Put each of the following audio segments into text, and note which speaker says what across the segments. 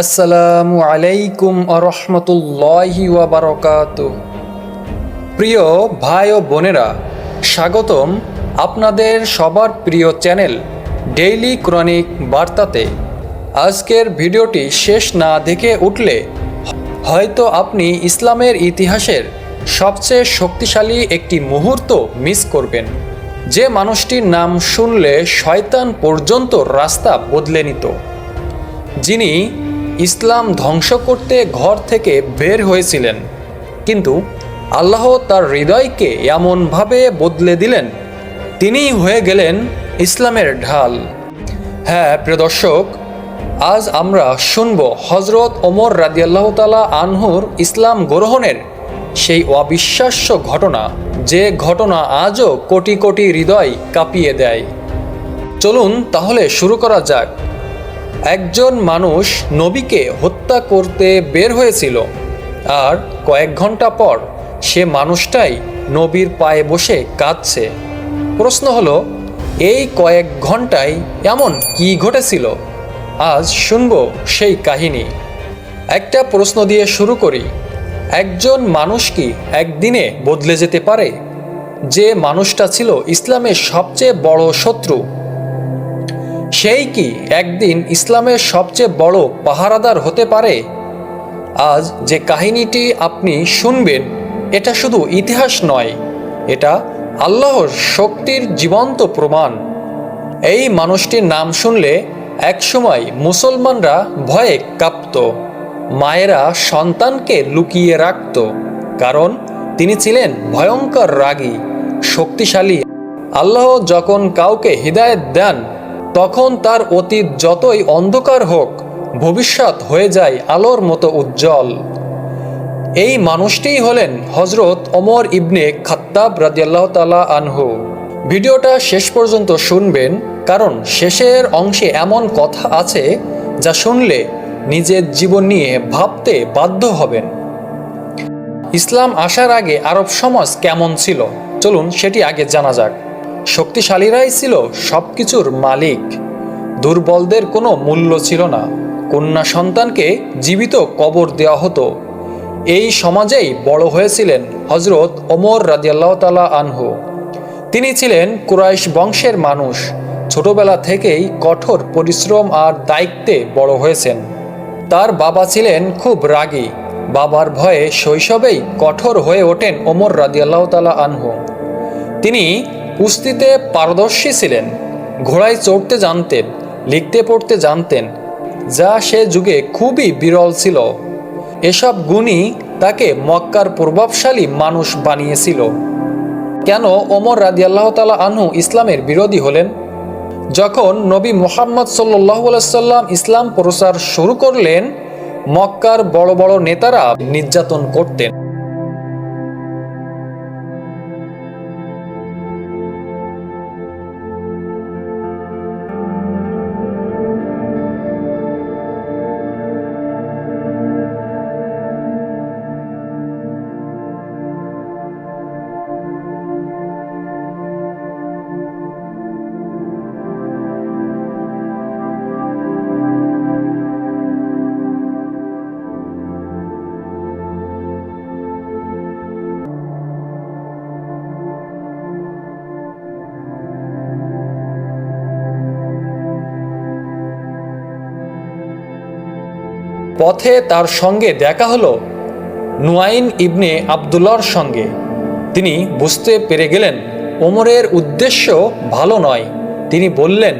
Speaker 1: আসসালামু আলাইকুম আরহামতুল্লাহি ওয়াবারকাত প্রিয় ভাই ও বোনেরা, স্বাগতম আপনাদের সবার প্রিয় চ্যানেল ডেইলি ক্রনিক বার্তাতে। আজকের ভিডিওটি শেষ না দেখে উঠলে হয়তো আপনি ইসলামের ইতিহাসের সবচেয়ে শক্তিশালী একটি মুহূর্ত মিস করবেন। যে মানুষটির নাম শুনলে শয়তান পর্যন্ত রাস্তা বদলে নিত। যিনি ইসলাম ধ্বংস করতে ঘর থেকে বের হয়েছিলেন। কিন্তু আল্লাহ তার হৃদয়কে এমনভাবে বদলে দিলেন, তিনিই হয়ে গেলেন ইসলামের ঢাল। হ্যাঁ প্রিয় দর্শক, আজ আমরা শুনব হজরত ওমর রাদিয়াল্লাহ তালা আনহুর ইসলাম গ্রহণের সেই অবিশ্বাস্য ঘটনা। যে ঘটনা আজও কোটি কোটি হৃদয় কাঁপিয়ে দেয়। চলুন তাহলে শুরু করা যাক। একজন মানুষ নবীকে হত্যা করতে বের হয়েছিল। আর কয়েক ঘণ্টা পর সে মানুষটাই নবীর পায়ে বসে কাঁদছে। প্রশ্ন হলো, এই কয়েক ঘন্টায় এমন কি ঘটেছিল? আজ শুনব সেই কাহিনী। একটা প্রশ্ন দিয়ে শুরু করি, একজন মানুষ কি একদিনে বদলে যেতে পারে? যে মানুষটা ছিল ইসলামের সবচেয়ে বড় শত্রু সেই কি একদিন ইসলামের সবচেয়ে বড় পাহারাদার হতে পারে? আজ যে কাহিনীটি আপনি শুনবেন, এটা শুধু ইতিহাস নয়, এটা আল্লাহর শক্তির জীবন্ত প্রমাণ। এই মানুষটির নাম শুনলে একসময় মুসলমানরা ভয়ে কাঁপত, মায়েরা সন্তানকে লুকিয়ে রাখত, কারণ তিনি ছিলেন ভয়ঙ্কর রাগী, শক্তিশালী। আল্লাহ যখন কাউকে হৃদায়ত দেন তখন তার অতীত যতই অন্ধকার হোক, ভবিষ্যৎ হয়ে যায় আলোর মতো উজ্জ্বল। এই মানুষটিই হলেন হজরত অমর ইবনে খাত্তাব রাজিয়াল্লাহ তালা আনহু। ভিডিওটা শেষ পর্যন্ত শুনবেন, কারণ শেষের অংশে এমন কথা আছে যা শুনলে নিজের জীবন নিয়ে ভাবতে বাধ্য হবেন। ইসলাম আসার আগে আরব সমাজ কেমন ছিল? চলুন সেটি আগে জানা যাক। শক্তিশালীরাই ছিল সব কিছুর মালিক। দুর্বলদের কোনো মূল্য ছিল না। কন্যা সন্তানকে জীবিত কবর দেওয়া হতো। এই সমাজেই বড় হয়েছিলেন হজরত ওমর রাজিয়াল্লাহ তালা আনহু। তিনি ছিলেন কুরাইশ বংশের মানুষ। ছোটবেলা থেকেই কঠোর পরিশ্রম আর দায়িত্বে বড় হয়েছেন। তার বাবা ছিলেন খুব রাগী। বাবার ভয়ে শৈশবেই কঠোর হয়ে ওঠেন ওমর রাদিয়াল্লাহ তালা আনহু। তিনি কুস্তিতে পারদর্শী ছিলেন, ঘোড়ায় চড়তে জানতেন, লিখতে পড়তে জানতেন, যা সে যুগে খুবই বিরল ছিল। এসব গুণই তাকে মক্কার প্রভাবশালী মানুষ বানিয়েছিল। কেন ওমর রাদিয়াল্লাহ তালা আনহু ইসলামের বিরোধী হলেন? যখন নবী মোহাম্মদ সাল্লাহ সাল্লাম ইসলাম প্রচার শুরু করলেন, মক্কার বড় বড় নেতারা নির্যাতন করতেন। পথে তার সঙ্গে দেখা হলো নুয়াইন ইবনে আবদুল্লার সঙ্গে। তিনি বুঝতে পেরে গেলেন, ওমরের উদ্দেশ্য ভালো নয়। তিনি বললেন,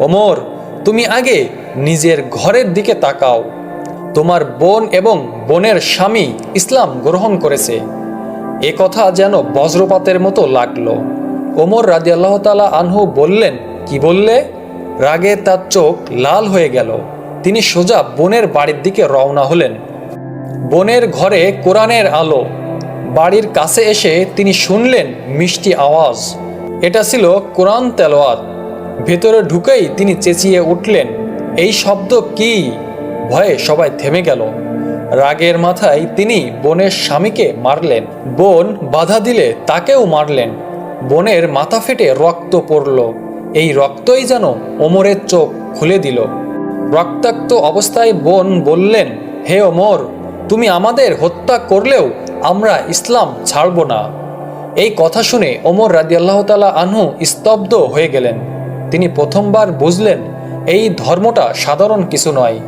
Speaker 1: ওমর, তুমি আগে নিজের ঘরের দিকে তাকাও। তোমার বোন এবং বোনের স্বামী ইসলাম গ্রহণ করেছে। এ কথা যেন বজ্রপাতের মতো লাগল। ওমর রাজি আল্লাহ তালা আনহু বললেন, কি বললে? রাগে তার চোখ লাল হয়ে গেল। তিনি সোজা বোনের বাড়ির দিকে রওনা হলেন। বোনের ঘরে কোরআনের আলো। বাড়ির কাছে এসে তিনি শুনলেন মিষ্টি আওয়াজ। এটা ছিল কোরআন তেলোয়াত ভেতরে ঢুকেই তিনি চেঁচিয়ে উঠলেন, এই শব্দ কি? ভয়ে সবাই থেমে গেল। রাগের মাথায় তিনি বোনের স্বামীকে মারলেন। বোন বাধা দিলে তাকেও মারলেন। বোনের মাথা ফেটে রক্ত পড়ল। এই রক্তই যেন ওমরের চোখ খুলে দিল। রক্তাক্ত অবস্থায় বোন বললেন, হে ওমর, তুমি আমাদের হত্যা করলেও আমরা ইসলাম ছাড়ব না। এই কথা শুনে ওমর রাদিয়াল্লাহ তালা আনহু স্তব্ধ হয়ে গেলেন। তিনি প্রথমবার বুঝলেন, এই ধর্মটা সাধারণ কিছু নয়।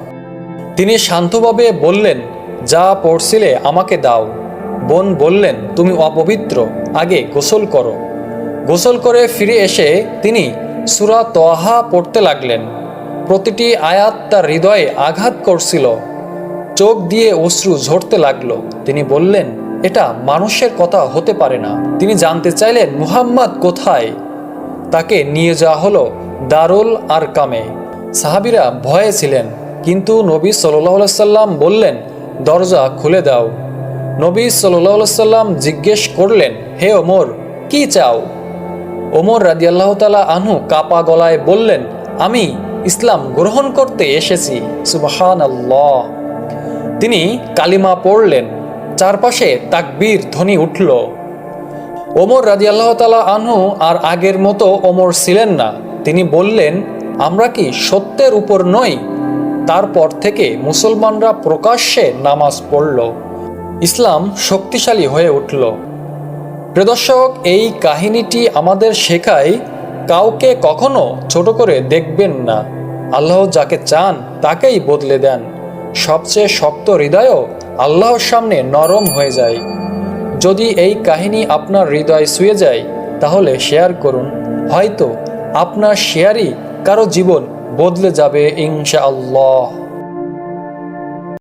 Speaker 1: তিনি শান্তভাবে বললেন, যা পড়ছিলে আমাকে দাও। বোন বললেন, তুমি অপবিত্র, আগে গোসল করো। গোসল করে ফিরে এসে তিনি সুরা তোয়াহা পড়তে লাগলেন। প্রতিটি আয়াত তার হৃদয়ে আঘাত করছিল। চোখ দিয়ে অশ্রু ঝরতে লাগল। তিনি বললেন, এটা মানুষের কথা হতে পারে না। তিনি জানতে চাইলেন, মুহাম্মদ কোথায়? তাকে নিয়ে যাওয়া হলো দারুল আর কামে সাহাবিরা ভয়ে ছিলেন, কিন্তু নবী সাল্লাহ সাল্লাম বললেন, দরজা খুলে দাও। নবী সাল্লাহ সাল্লাম জিজ্ঞেস করলেন, হে ওমর, কি চাও? ওমর রাদিয়াল্লাহ তালা আনহু কাপা গলায় বললেন, আমি ইসলাম গ্রহণ করতে এসেছি সুবাহান আল্লাহ তিনি কালিমা পড়লেন, চারপাশে তাকবীর ধ্বনি উঠল। ওমর রাজি আল্লাহ তালা আনহু আর আগের মতো ওমর ছিলেন না। তিনি বললেন, আমরা কি সত্যের উপর নই? তারপর থেকে মুসলমানরা প্রকাশ্যে নামাজ পড়ল। ইসলাম শক্তিশালী হয়ে উঠল। প্রদর্শক এই কাহিনীটি আমাদের শেখায় কাউকে কখনো ছোট করে দেখবেন না। আল্লাহ যাকে চান, তাকেই বদলে দেন। সবচেয়ে শক্ত হৃদয়ও আল্লাহর সামনে নরম হয়ে যায়। যদি এই কাহিনী আপনার হৃদয় শুয়ে যায়, তাহলে শেয়ার করুন। হয়তো আপনার শেয়ারই কারও জীবন বদলে যাবে ইনশাআল্লাহ।